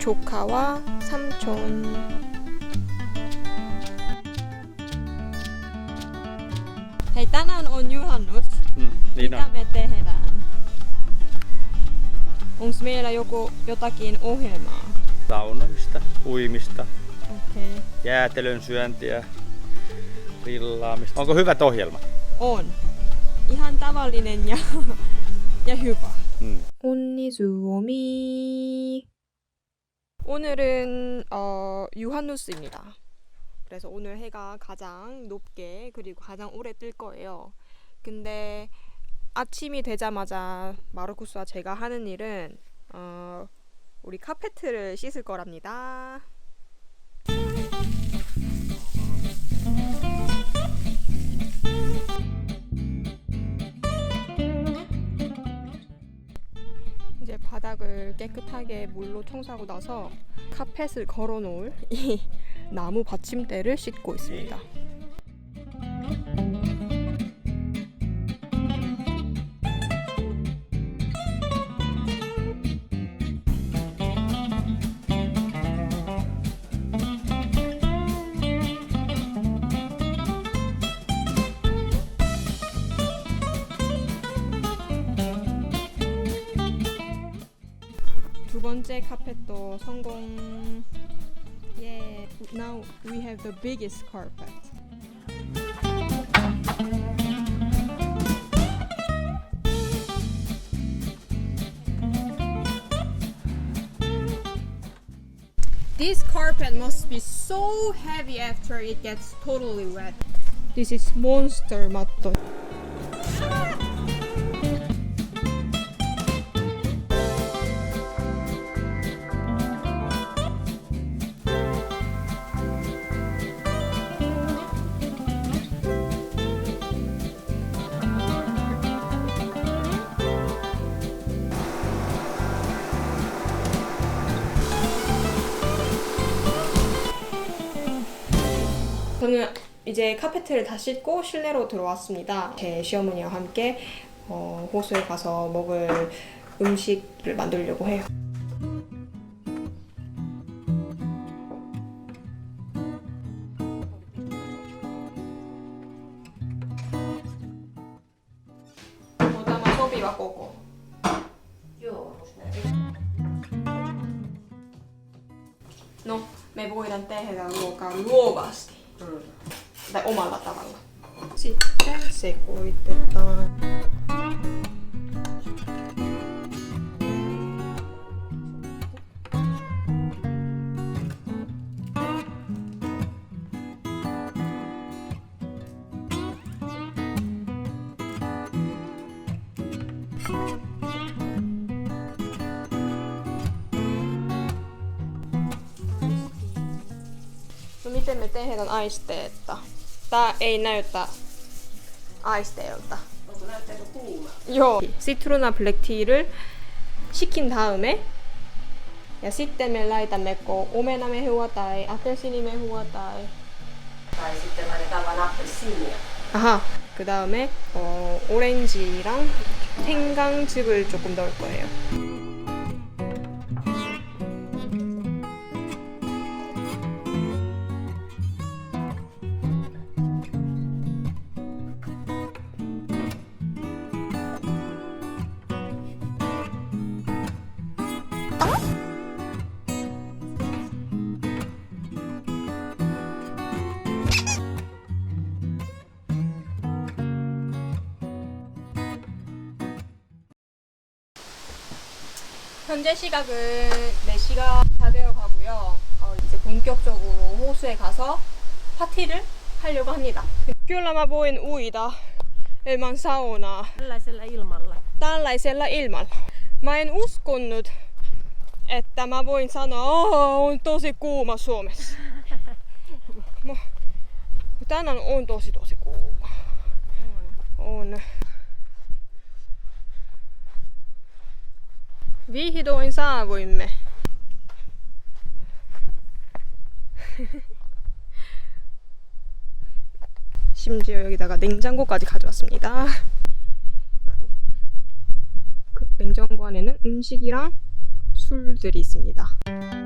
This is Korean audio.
조카와 삼촌. Hei, tänään on juhannus. Mm, niin Mitä on. me tehdään? Onko meillä joku, jotakin ohjelmaa? Launomista, uimista, Okei. Okay. jäätelön syöntiä, grillaamista. Onko hyvät ohjelmat? On. Ihan tavallinen ja, ja hyvä. Mm. 언니 수 오늘은 어, 유한누스입니다. 그래서 오늘 해가 가장 높게 그리고 가장 오래 뜰 거예요. 근데 아침이 되자마자 마르쿠스와 제가 하는 일은 어, 우리 카페트를 씻을 거랍니다. 바닥을 깨끗하게 물로 청소하고 나서 카펫을 걸어 놓을 이 나무 받침대를 씻고 있습니다. 두 번째 카펫도 성공. Yeah. Now we have the biggest carpet. This carpet must be so heavy after it gets totally wet. This is monster matto. 저는 이제 카페트를 다 씻고 실내로 들어왔습니다. 제 시어머니와 함께 어, 호수에 가서 먹을 음식을 만들려고 해요. Joo, just näin. No, me luovasti. Mm. Tai omalla tavalla. Sitten sekoitetaan. No miten me tehdään aisteetta? Tää ei näytä aisteelta. Onko näyttääkö kuuma? Joo. Sitruuna tea를 식힌 다음에 ja sitten me laitamme omenamehua tai appelsiinimehua tai Tai sitten laitetaan vain appelsiinia. 아하 그 다음에 어, 오렌지랑 생강즙을 조금 넣을 거예요. 현재 시각은 4시가 다 되어 가고요. 어, 이제 본격적으로 호수에 가서 파티를 하려고 합니다. Kyllä mä voin uida ilman saunaa Tällaisella ilmalla. tällaisella ilmalla. Mä en uskonut, että mä voin sanoa, oh, on tosi kuuma Suomessa. Mä- Tänään on tosi tosi kuuma. On. Vihdoin saavuimme. 심지어 여기다가 냉장고까지 가져왔습니다. 그 냉장고 안에는 음식이랑 술들이 있습니다.